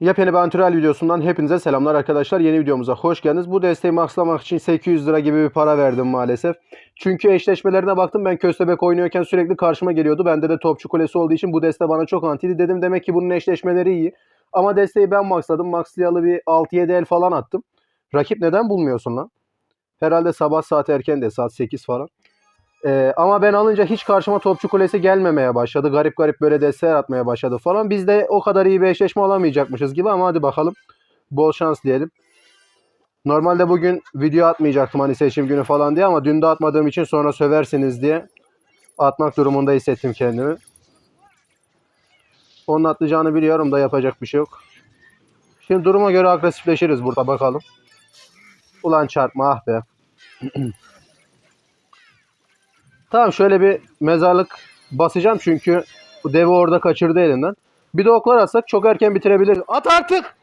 Yepyeni bir antrenör videosundan hepinize selamlar arkadaşlar. Yeni videomuza hoş geldiniz. Bu desteği maxlamak için 800 lira gibi bir para verdim maalesef. Çünkü eşleşmelerine baktım ben köstebek oynuyorken sürekli karşıma geliyordu. Bende de topçu kulesi olduğu için bu deste bana çok antiydi. Dedim demek ki bunun eşleşmeleri iyi. Ama desteği ben maxladım. Maxlayalı bir 6-7 el falan attım. Rakip neden bulmuyorsun lan? Herhalde sabah saat erken de saat 8 falan. Ee, ama ben alınca hiç karşıma topçu kulesi gelmemeye başladı. Garip garip böyle desteğler atmaya başladı falan. Biz de o kadar iyi bir eşleşme olamayacakmışız gibi ama hadi bakalım. Bol şans diyelim. Normalde bugün video atmayacaktım hani seçim günü falan diye ama dün de atmadığım için sonra söversiniz diye atmak durumunda hissettim kendimi. Onun atlayacağını biliyorum da yapacak bir şey yok. Şimdi duruma göre agresifleşiriz burada bakalım. Ulan çarpma ah be. Tamam şöyle bir mezarlık basacağım çünkü devi orada kaçırdı elinden. Bir de oklar atsak çok erken bitirebiliriz. At artık!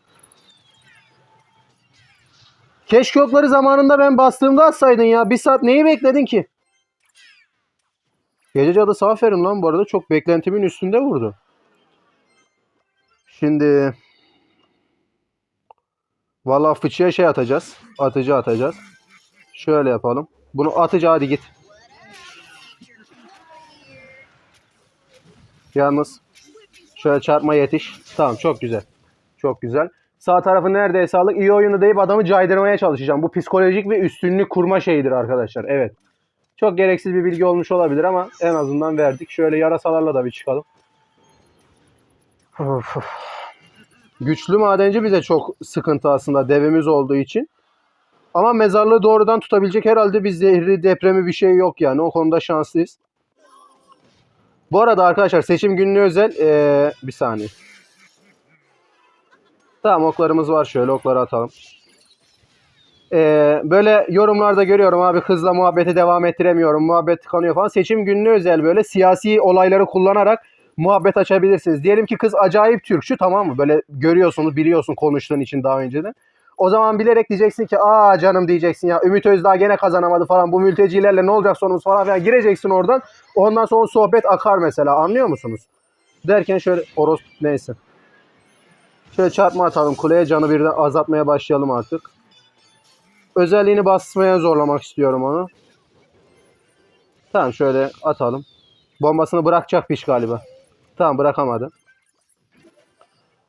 Keşke okları zamanında ben bastığımda atsaydın ya. Bir saat neyi bekledin ki? Gece cadısı aferin lan bu arada çok beklentimin üstünde vurdu. Şimdi Valla fıçıya şey atacağız. Atıcı atacağız. Şöyle yapalım. Bunu atıcı hadi git. Yalnız şöyle çarpma yetiş. Tamam çok güzel. Çok güzel. Sağ tarafı neredeyse aldık. İyi oyunu deyip adamı caydırmaya çalışacağım. Bu psikolojik ve üstünlük kurma şeyidir arkadaşlar. Evet. Çok gereksiz bir bilgi olmuş olabilir ama en azından verdik. Şöyle yarasalarla da bir çıkalım. Of. Güçlü madenci bize çok sıkıntı aslında devimiz olduğu için. Ama mezarlığı doğrudan tutabilecek herhalde bir zehri depremi bir şey yok yani. O konuda şanslıyız. Bu arada arkadaşlar seçim günlüğü özel ee, bir saniye. Tamam oklarımız var şöyle okları atalım. Ee, böyle yorumlarda görüyorum abi hızla muhabbeti devam ettiremiyorum. Muhabbet tıkanıyor falan. Seçim günlüğü özel böyle siyasi olayları kullanarak muhabbet açabilirsiniz. Diyelim ki kız acayip Türkçü tamam mı? Böyle görüyorsunuz biliyorsun konuştuğun için daha önceden. O zaman bilerek diyeceksin ki aa canım diyeceksin ya Ümit Özdağ gene kazanamadı falan bu mültecilerle ne olacak sonumuz falan filan gireceksin oradan. Ondan sonra sohbet akar mesela anlıyor musunuz? Derken şöyle oros neyse. Şöyle çarpma atalım kuleye canı birden azaltmaya başlayalım artık. Özelliğini basmaya zorlamak istiyorum onu. Tamam şöyle atalım. Bombasını bırakacak piş galiba. Tamam bırakamadı.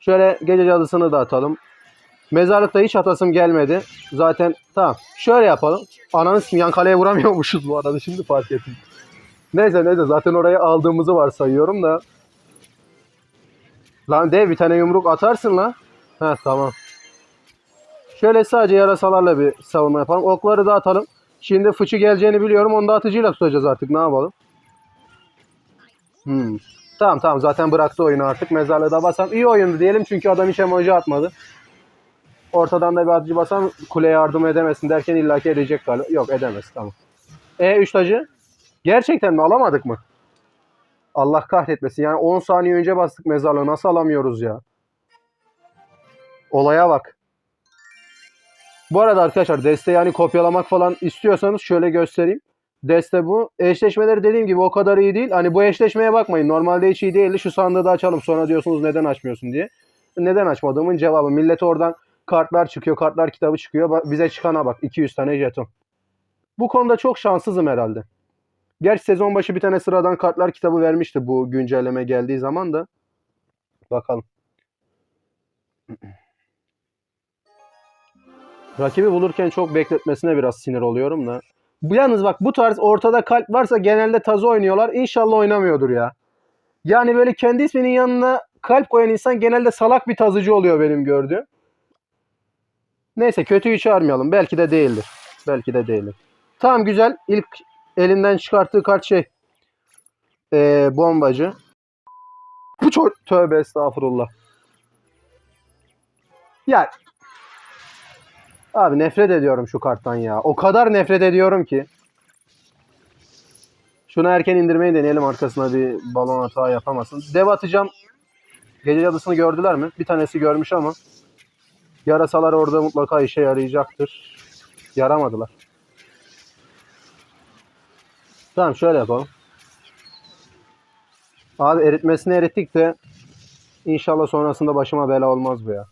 Şöyle gece cadısını da atalım. Mezarlıkta hiç atasım gelmedi. Zaten tamam. Şöyle yapalım. Ananı s- yan kaleye vuramıyormuşuz bu arada. Şimdi fark ettim. Neyse neyse zaten oraya aldığımızı varsayıyorum da. Lan dev bir tane yumruk atarsın lan. Heh tamam. Şöyle sadece yarasalarla bir savunma yapalım. Okları da atalım. Şimdi fıçı geleceğini biliyorum. Onu da atıcıyla tutacağız artık. Ne yapalım? Hmm. Tamam tamam zaten bıraktı oyunu artık. Mezarlığı da basam. İyi oyundu diyelim çünkü adam hiç emoji atmadı. Ortadan da bir atıcı basam kule yardım edemesin derken illaki edecek galiba. Yok edemez tamam. E 3 tacı? Gerçekten mi alamadık mı? Allah kahretmesin. Yani 10 saniye önce bastık mezarlığı. Nasıl alamıyoruz ya? Olaya bak. Bu arada arkadaşlar deste yani kopyalamak falan istiyorsanız şöyle göstereyim. Deste bu. Eşleşmeleri dediğim gibi o kadar iyi değil. Hani bu eşleşmeye bakmayın. Normalde hiç iyi değildi. Şu sandığı da açalım. Sonra diyorsunuz neden açmıyorsun diye. Neden açmadığımın cevabı. Millet oradan kartlar çıkıyor. Kartlar kitabı çıkıyor. Bize çıkana bak. 200 tane jeton. Bu konuda çok şanssızım herhalde. Gerçi sezon başı bir tane sıradan kartlar kitabı vermişti bu güncelleme geldiği zaman da. Bakalım. Rakibi bulurken çok bekletmesine biraz sinir oluyorum da. Yalnız bak bu tarz ortada kalp varsa genelde tazı oynuyorlar. İnşallah oynamıyordur ya. Yani böyle kendi isminin yanına kalp koyan insan genelde salak bir tazıcı oluyor benim gördüğüm. Neyse kötüyü çağırmayalım. Belki de değildir. Belki de değildir. Tamam güzel. İlk elinden çıkarttığı kart şey. Ee, bombacı. Bu çok tövbe estağfurullah. Ya Abi nefret ediyorum şu karttan ya. O kadar nefret ediyorum ki. Şunu erken indirmeyi deneyelim arkasına bir balon hata yapamasın. Dev atacağım. Gece cadısını gördüler mi? Bir tanesi görmüş ama. Yarasalar orada mutlaka işe yarayacaktır. Yaramadılar. Tamam şöyle yapalım. Abi eritmesini erittik de inşallah sonrasında başıma bela olmaz bu ya.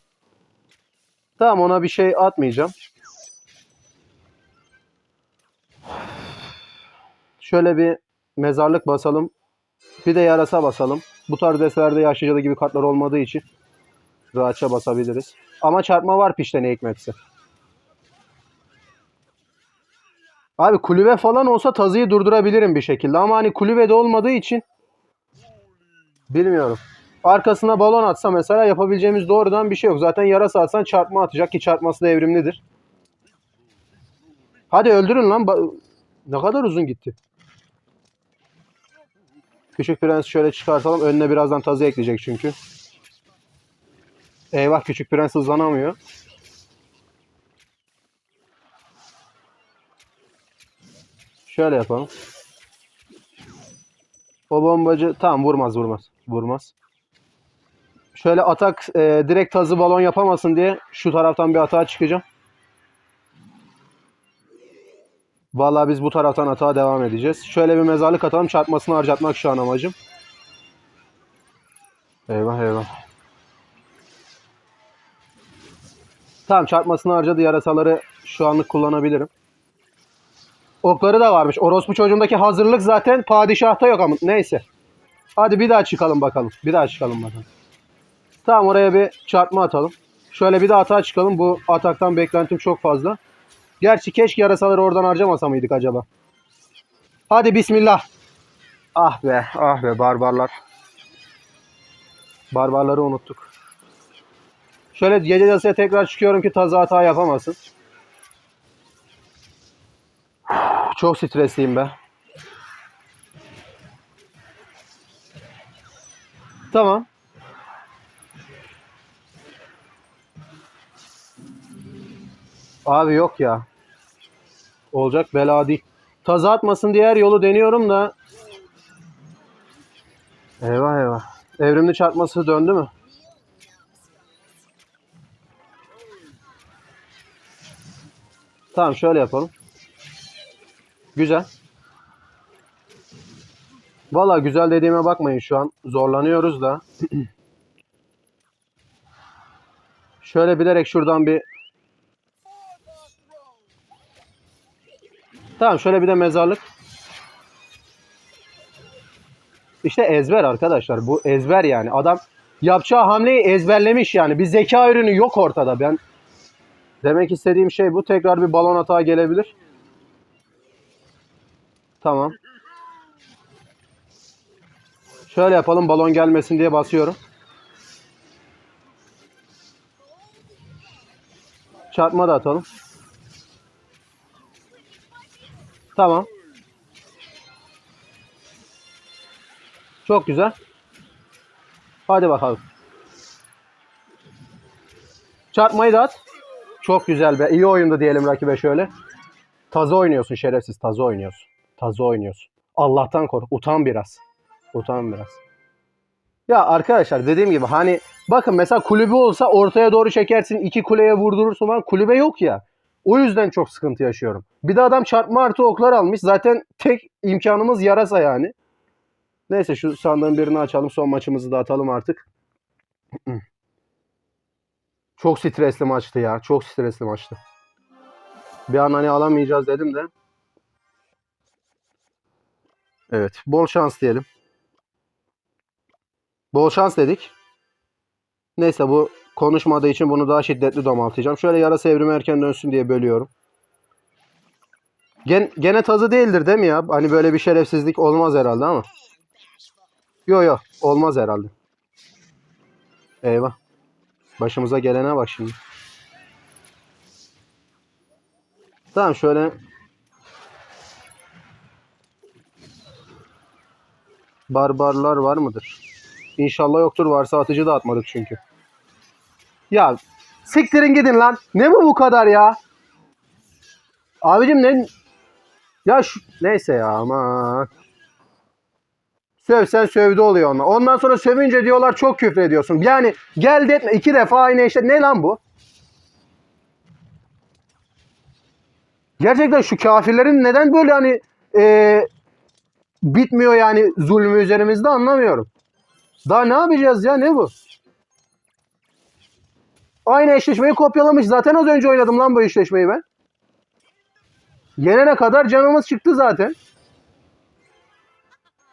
Tamam ona bir şey atmayacağım. Şöyle bir mezarlık basalım. Bir de yarasa basalım. Bu tarz destelerde yaşlı cadı gibi kartlar olmadığı için rahatça basabiliriz. Ama çarpma var pişte ne hikmetse. Abi kulübe falan olsa tazıyı durdurabilirim bir şekilde. Ama hani kulübede olmadığı için bilmiyorum. Arkasına balon atsa mesela yapabileceğimiz doğrudan bir şey yok. Zaten yarasa atsan çarpma atacak ki çarpması da evrimlidir. Hadi öldürün lan. Ne kadar uzun gitti. Küçük prens şöyle çıkartalım. Önüne birazdan tazı ekleyecek çünkü. Eyvah küçük prens hızlanamıyor. Şöyle yapalım. O bombacı tamam vurmaz vurmaz. Vurmaz. Şöyle atak e, direkt tazı balon yapamasın diye şu taraftan bir atağa çıkacağım. Vallahi biz bu taraftan atağa devam edeceğiz. Şöyle bir mezarlık atalım. Çarpmasını harcatmak şu an amacım. Eyvah eyvah. Tamam çarpmasını harcadı. Yarasaları şu anlık kullanabilirim. Okları da varmış. Orospu çocuğumdaki hazırlık zaten padişahta yok ama neyse. Hadi bir daha çıkalım bakalım. Bir daha çıkalım bakalım. Tamam oraya bir çarpma atalım. Şöyle bir de atağa çıkalım. Bu ataktan beklentim çok fazla. Gerçi keşke yarasaları oradan harcamasa mıydık acaba? Hadi bismillah. Ah be, ah be barbarlar. Barbarları unuttuk. Şöyle gece yasaya tekrar çıkıyorum ki taza hata yapamasın. Çok stresliyim be. Tamam. Abi yok ya. Olacak bela değil. Taza atmasın diğer yolu deniyorum da. Eyvah eyvah. Evrimli çarpması döndü mü? Tamam şöyle yapalım. Güzel. Valla güzel dediğime bakmayın şu an. Zorlanıyoruz da. şöyle bilerek şuradan bir Tamam şöyle bir de mezarlık. İşte ezber arkadaşlar. Bu ezber yani. Adam yapacağı hamleyi ezberlemiş yani. Bir zeka ürünü yok ortada. Ben demek istediğim şey bu. Tekrar bir balon hata gelebilir. Tamam. Şöyle yapalım balon gelmesin diye basıyorum. Çarpma da atalım. Tamam. Çok güzel. Hadi bakalım. Çarpmayı da at. Çok güzel be. İyi oyundu diyelim rakibe şöyle. Tazı oynuyorsun şerefsiz. Tazı oynuyorsun. Tazı oynuyorsun. Allah'tan kork. Utan biraz. Utan biraz. Ya arkadaşlar dediğim gibi hani bakın mesela kulübü olsa ortaya doğru çekersin iki kuleye vurdurursun falan kulübe yok ya. O yüzden çok sıkıntı yaşıyorum. Bir de adam çarpma artı oklar almış. Zaten tek imkanımız yarasa yani. Neyse şu sandığın birini açalım. Son maçımızı da atalım artık. Çok stresli maçtı ya. Çok stresli maçtı. Bir an hani alamayacağız dedim de. Evet. Bol şans diyelim. Bol şans dedik. Neyse bu konuşmadığı için bunu daha şiddetli domaltacağım. Şöyle yarasa evrimi erken dönsün diye bölüyorum. Gen, gene tazı değildir değil mi ya? Hani böyle bir şerefsizlik olmaz herhalde ama. Yo yo olmaz herhalde. Eyvah. Başımıza gelene bak şimdi. Tamam şöyle barbarlar var mıdır? İnşallah yoktur. Varsa atıcı da atmadık çünkü. Ya siktirin gidin lan. Ne bu bu kadar ya? Abicim ne? Ya şu... Neyse ya aman. Sövsen sövdü oluyor onlar. Ondan sonra sövünce diyorlar çok küfür ediyorsun. Yani gel de iki defa aynı işte. Ne lan bu? Gerçekten şu kafirlerin neden böyle hani e, bitmiyor yani zulmü üzerimizde anlamıyorum. Daha ne yapacağız ya ne bu? Aynı eşleşmeyi kopyalamış. Zaten az önce oynadım lan bu eşleşmeyi ben. Yenene kadar canımız çıktı zaten.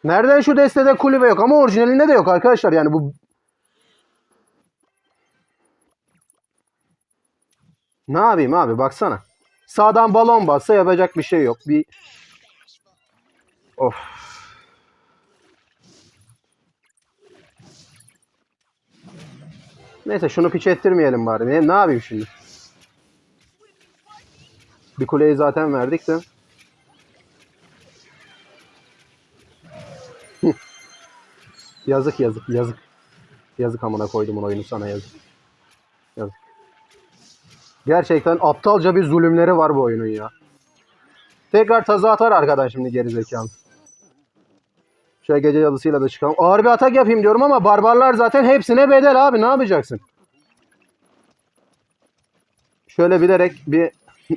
Nereden şu destede kulübe yok ama orijinalinde de yok arkadaşlar. Yani bu Ne yapayım abi baksana. Sağdan balon bassa yapacak bir şey yok. Bir Of. Neyse şunu piç ettirmeyelim bari. Ne, ne yapayım şimdi? Bir kuleyi zaten verdik de. Yazık yazık yazık. Yazık amına koydum oyunu sana yazık. Yazık. Gerçekten aptalca bir zulümleri var bu oyunun ya. Tekrar tazı atar arkadan şimdi geri zekalı. Şöyle gece yalısıyla da çıkalım. Ağır bir atak yapayım diyorum ama barbarlar zaten hepsine bedel abi ne yapacaksın? Şöyle bilerek bir...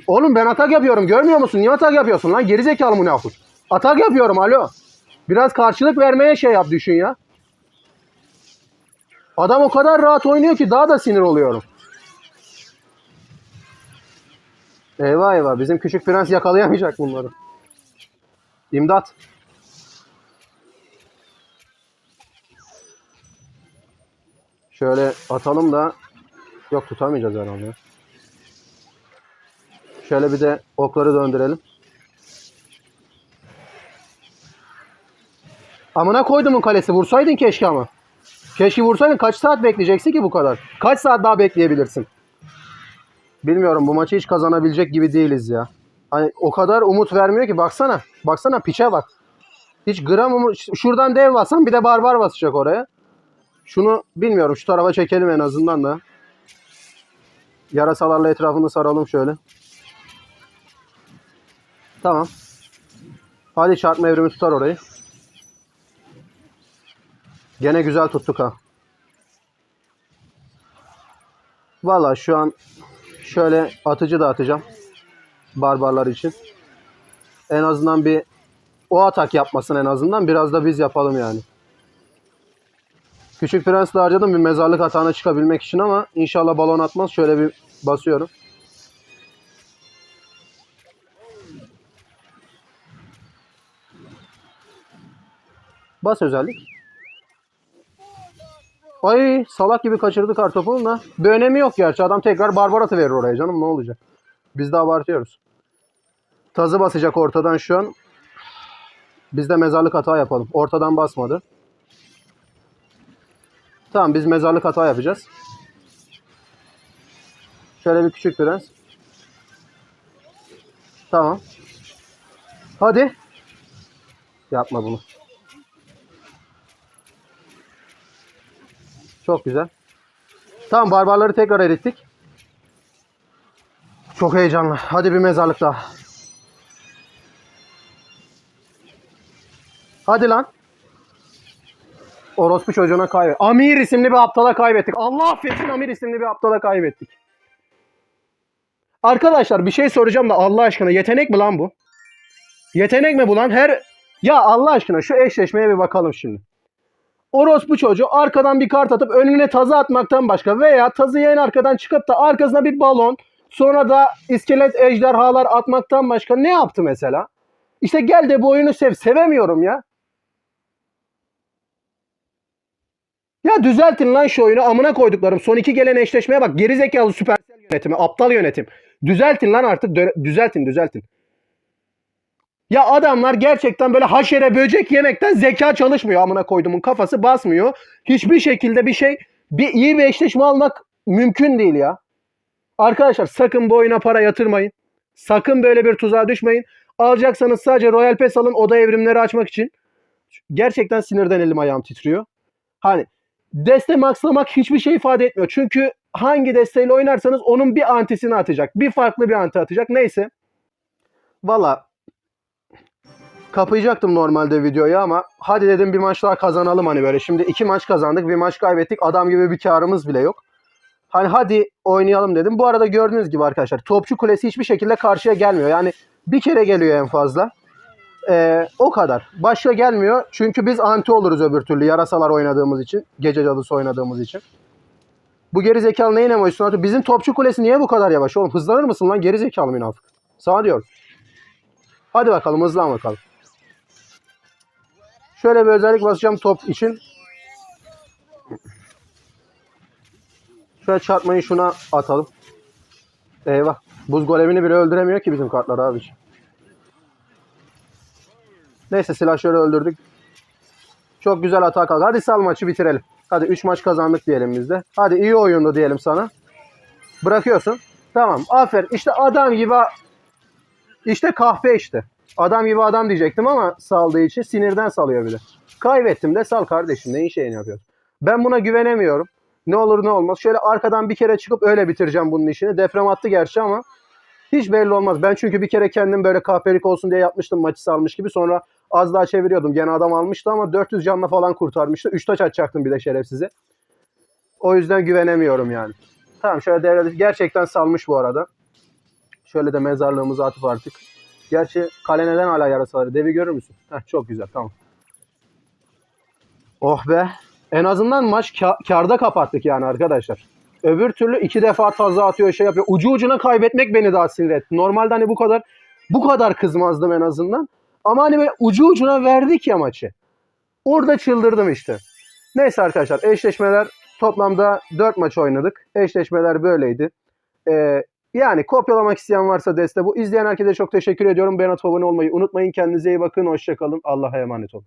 Oğlum ben atak yapıyorum görmüyor musun? Niye atak yapıyorsun lan? Geri zekalı münafık. Atak yapıyorum alo. Biraz karşılık vermeye şey yap düşün ya. Adam o kadar rahat oynuyor ki daha da sinir oluyorum. Eyvah eyvah bizim küçük prens yakalayamayacak bunları. İmdat. Şöyle atalım da yok tutamayacağız herhalde. Şöyle bir de okları döndürelim. Amına koydumun kalesi vursaydın keşke ama. Keşke vursaydın kaç saat bekleyeceksin ki bu kadar? Kaç saat daha bekleyebilirsin? Bilmiyorum bu maçı hiç kazanabilecek gibi değiliz ya. Hani o kadar umut vermiyor ki baksana. Baksana piçe bak. Hiç gram umut. Şuradan dev bassam bir de barbar basacak oraya. Şunu bilmiyorum şu tarafa çekelim en azından da. Yarasalarla etrafını saralım şöyle. Tamam. Hadi çarpma evrimi tutar orayı. Gene güzel tuttuk ha. Valla şu an şöyle atıcı da atacağım. Barbarlar için. En azından bir o atak yapmasın en azından. Biraz da biz yapalım yani. Küçük Prens'le harcadım bir mezarlık atağına çıkabilmek için ama inşallah balon atmaz. Şöyle bir basıyorum. Bas özellik. Ay salak gibi kaçırdı kartopunu da. Bir önemi yok gerçi. Adam tekrar barbar atı verir oraya canım ne olacak. Biz de abartıyoruz. Tazı basacak ortadan şu an. Biz de mezarlık hata yapalım. Ortadan basmadı. Tamam biz mezarlık hata yapacağız. Şöyle bir küçük prens. Tamam. Hadi. Yapma bunu. Çok güzel. Tamam barbarları tekrar erittik. Çok heyecanlı. Hadi bir mezarlık daha. Hadi lan. Orospu çocuğuna kaybettik. Amir isimli bir aptala kaybettik. Allah affetsin Amir isimli bir aptala kaybettik. Arkadaşlar bir şey soracağım da Allah aşkına yetenek mi lan bu? Yetenek mi bu lan? Her ya Allah aşkına şu eşleşmeye bir bakalım şimdi. Orospu çocuğu arkadan bir kart atıp önüne tazı atmaktan başka veya tazı en arkadan çıkıp da arkasına bir balon sonra da iskelet ejderhalar atmaktan başka ne yaptı mesela? İşte gel de bu oyunu sev. Sevemiyorum ya. Ya düzeltin lan şu oyunu amına koyduklarım. Son iki gelen eşleşmeye bak. Gerizekalı süpersel yönetimi. Aptal yönetim. Düzeltin lan artık. Düzeltin düzeltin. Ya adamlar gerçekten böyle haşere böcek yemekten zeka çalışmıyor amına koyduğumun kafası basmıyor. Hiçbir şekilde bir şey bir iyi bir eşleşme almak mümkün değil ya. Arkadaşlar sakın bu oyuna para yatırmayın. Sakın böyle bir tuzağa düşmeyin. Alacaksanız sadece Royal Pass alın oda evrimleri açmak için. Gerçekten sinirden elim ayağım titriyor. Hani deste maxlamak hiçbir şey ifade etmiyor. Çünkü hangi desteğiyle oynarsanız onun bir antisini atacak. Bir farklı bir anti atacak. Neyse. Valla kapayacaktım normalde videoyu ama hadi dedim bir maç daha kazanalım hani böyle. Şimdi iki maç kazandık bir maç kaybettik. Adam gibi bir karımız bile yok. Hani hadi oynayalım dedim. Bu arada gördüğünüz gibi arkadaşlar topçu kulesi hiçbir şekilde karşıya gelmiyor. Yani bir kere geliyor en fazla. Ee, o kadar. Başka gelmiyor. Çünkü biz anti oluruz öbür türlü. Yarasalar oynadığımız için. Gece cadısı oynadığımız için. Bu geri zekalı neyin atıyor? Bizim topçu kulesi niye bu kadar yavaş oğlum? Hızlanır mısın lan geri zekalı münafık? Sana diyor. Hadi bakalım hızlan bakalım. Şöyle bir özellik basacağım top için. Şöyle çarpmayı şuna atalım. Eyvah. Buz golemini bile öldüremiyor ki bizim kartlar abi. Neyse silahşörü öldürdük. Çok güzel atak aldı. Hadi sal maçı bitirelim. Hadi 3 maç kazandık diyelim biz de. Hadi iyi oyundu diyelim sana. Bırakıyorsun. Tamam. Aferin. İşte adam gibi işte kahpe işte. Adam gibi adam diyecektim ama saldığı için sinirden salıyor bir de. Kaybettim de sal kardeşim. Neyin şeyini yapıyorsun? Ben buna güvenemiyorum. Ne olur ne olmaz. Şöyle arkadan bir kere çıkıp öyle bitireceğim bunun işini. Deprem attı gerçi ama hiç belli olmaz. Ben çünkü bir kere kendim böyle kahpelik olsun diye yapmıştım maçı salmış gibi. Sonra az daha çeviriyordum. Gene adam almıştı ama 400 canla falan kurtarmıştı. 3 taç atacaktım bir de şerefsize. O yüzden güvenemiyorum yani. Tamam şöyle devre gerçekten salmış bu arada. Şöyle de mezarlığımızı atıp artık. Gerçi kale neden hala yarasaları? Devi görür müsün? Heh, çok güzel tamam. Oh be. En azından maç ka- karda kapattık yani arkadaşlar. Öbür türlü iki defa taza atıyor şey yapıyor. Ucu ucuna kaybetmek beni daha sinir etti. Normalde hani bu kadar bu kadar kızmazdım en azından. Ama hani böyle ucu ucuna verdik ya maçı. Orada çıldırdım işte. Neyse arkadaşlar eşleşmeler toplamda 4 maç oynadık. Eşleşmeler böyleydi. Ee, yani kopyalamak isteyen varsa deste bu. İzleyen herkese çok teşekkür ediyorum. Beğen atıp abone olmayı unutmayın. Kendinize iyi bakın. Hoşçakalın. Allah'a emanet olun.